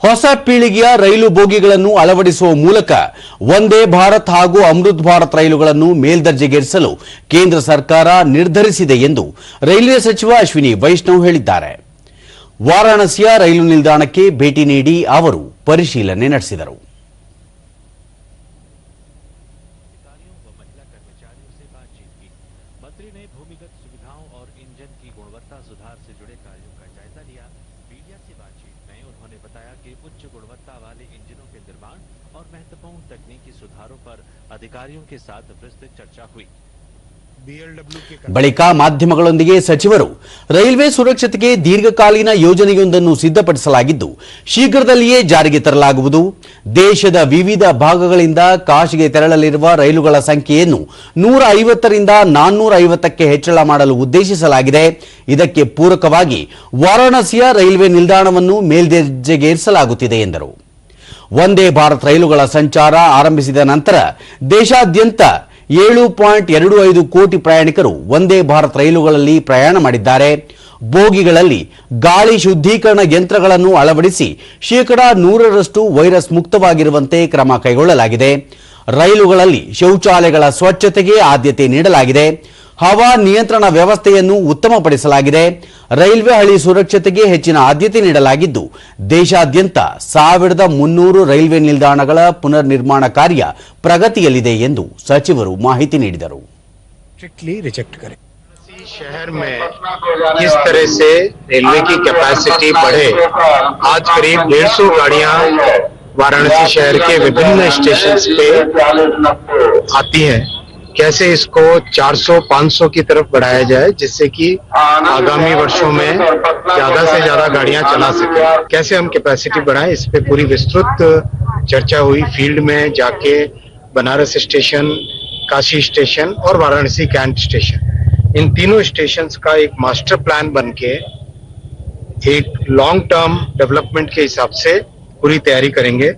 ಹೊಸ ಪೀಳಿಗೆಯ ರೈಲು ಬೋಗಿಗಳನ್ನು ಅಳವಡಿಸುವ ಮೂಲಕ ಒಂದೇ ಭಾರತ್ ಹಾಗೂ ಅಮೃತ್ ಭಾರತ್ ರೈಲುಗಳನ್ನು ಮೇಲ್ದರ್ಜೆಗೇರಿಸಲು ಕೇಂದ್ರ ಸರ್ಕಾರ ನಿರ್ಧರಿಸಿದೆ ಎಂದು ರೈಲ್ವೆ ಸಚಿವ ಅಶ್ವಿನಿ ವೈಷ್ಣವ್ ಹೇಳಿದ್ದಾರೆ ವಾರಾಣಸಿಯ ರೈಲು ನಿಲ್ದಾಣಕ್ಕೆ ಭೇಟಿ ನೀಡಿ ಅವರು ಪರಿಶೀಲನೆ ನಡೆಸಿದರು अधिकारियों व महिला कर्मचारियों से बातचीत की मंत्री ने भूमिगत सुविधाओं और इंजन की गुणवत्ता सुधार से जुड़े कार्यों का जायजा लिया मीडिया से बातचीत में उन्होंने बताया कि उच्च गुणवत्ता वाले इंजनों के निर्माण और महत्वपूर्ण तकनीकी सुधारों पर अधिकारियों के साथ विस्तृत चर्चा हुई। ಬಳಿಕ ಮಾಧ್ಯಮಗಳೊಂದಿಗೆ ಸಚಿವರು ರೈಲ್ವೆ ಸುರಕ್ಷತೆಗೆ ದೀರ್ಘಕಾಲೀನ ಯೋಜನೆಯೊಂದನ್ನು ಸಿದ್ಧಪಡಿಸಲಾಗಿದ್ದು, ಶೀಘ್ರದಲ್ಲಿಯೇ ಜಾರಿಗೆ ತರಲಾಗುವುದು. ದೇಶದ ವಿವಿಧ ಭಾಗಗಳಿಂದ ಕಾಶಿಗೆ ತೆರಳಲಿರುವ ರೈಲುಗಳ ಸಂಖ್ಯೆಯನ್ನು ನೂರ ಐವತ್ತರಿಂದ ನಾನ್ನೂರ ಐವತ್ತಕ್ಕೆ ಹೆಚ್ಚಳ ಮಾಡಲು ಉದ್ದೇಶಿಸಲಾಗಿದೆ. ಇದಕ್ಕೆ ಪೂರಕವಾಗಿ ವಾರಾಣಸಿಯ ರೈಲ್ವೆ ನಿಲ್ದಾಣವನ್ನು ಮೇಲ್ದರ್ಜೆಗೇರಿಸಲಾಗುತ್ತಿದೆ ಎಂದರು. ವಂದೇ ಭಾರತ್ ರೈಲುಗಳ ಸಂಚಾರ ಆರಂಭಿಸಿದ ನಂತರ ದೇಶಾದ್ಯಂತ ಏಳು ಪಾಯಿಂಟ್ ಎರಡು ಐದು ಕೋಟಿ ಪ್ರಯಾಣಿಕರು ಒಂದೇ ಭಾರತ್ ರೈಲುಗಳಲ್ಲಿ ಪ್ರಯಾಣ ಮಾಡಿದ್ದಾರೆ. ಬೋಗಿಗಳಲ್ಲಿ ಗಾಳಿ ಶುದ್ಧೀಕರಣ ಯಂತ್ರಗಳನ್ನು ಅಳವಡಿಸಿ ಶೇಕಡಾ ನೂರರಷ್ಟು ವೈರಸ್ ಮುಕ್ತವಾಗಿರುವಂತೆ ಕ್ರಮ ಕೈಗೊಳ್ಳಲಾಗಿದೆ. ರೈಲುಗಳಲ್ಲಿ ಶೌಚಾಲಯಗಳ ಸ್ವಚ್ಛತೆಗೆ ಆದ್ಯತೆ ನೀಡಲಾಗಿದೆ. ಹವಾ ನಿಯಂತ್ರಣ ವ್ಯವಸ್ಥೆಯನ್ನು ಉತ್ತಮಪಡಿಸಲಾಗಿದೆ ರೈಲ್ವೆ ಹಳಿ ಸುರಕ್ಷತೆಗೆ ಹೆಚ್ಚಿನ ಆದ್ಯತೆ ನೀಡಲಾಗಿದ್ದು ದೇಶಾದ್ಯಂತ ಸಾವಿರದ ಮುನ್ನೂರು ರೈಲ್ವೆ ನಿಲ್ದಾಣಗಳ ಪುನರ್ ನಿರ್ಮಾಣ ಕಾರ್ಯ ಪ್ರಗತಿಯಲ್ಲಿದೆ ಎಂದು ಸಚಿವರು ಮಾಹಿತಿ ನೀಡಿದರು स्ट्रिक्टली रिजेक्ट करें इसी शहर में किस तरह से रेलवे की कैपेसिटी बढ़े आज करीब डेढ़ सौ गाड़ियां वाराणसी शहर के विभिन्न स्टेशन पे आती हैं कैसे इसको 400-500 की तरफ़ बढ़ाया जाए जिससे कि आगामी वर्षों में ज़्यादा से ज़्यादा गाड़ियाँ चला सके। कैसे हम कैपेसिटी बढ़ाएँ? इस पे पूरी विस्तृत चर्चा हुई फ़ील्ड में जाके बनारस स्टेशन काशी स्टेशन और वाराणसी कैंट स्टेशन। इन तीनों स्टेशन का एक मास्टर प्लान बन के एक लॉन्ग टर्म डेवलपमेंट के हिसाब से पूरी तैयारी करेंगे।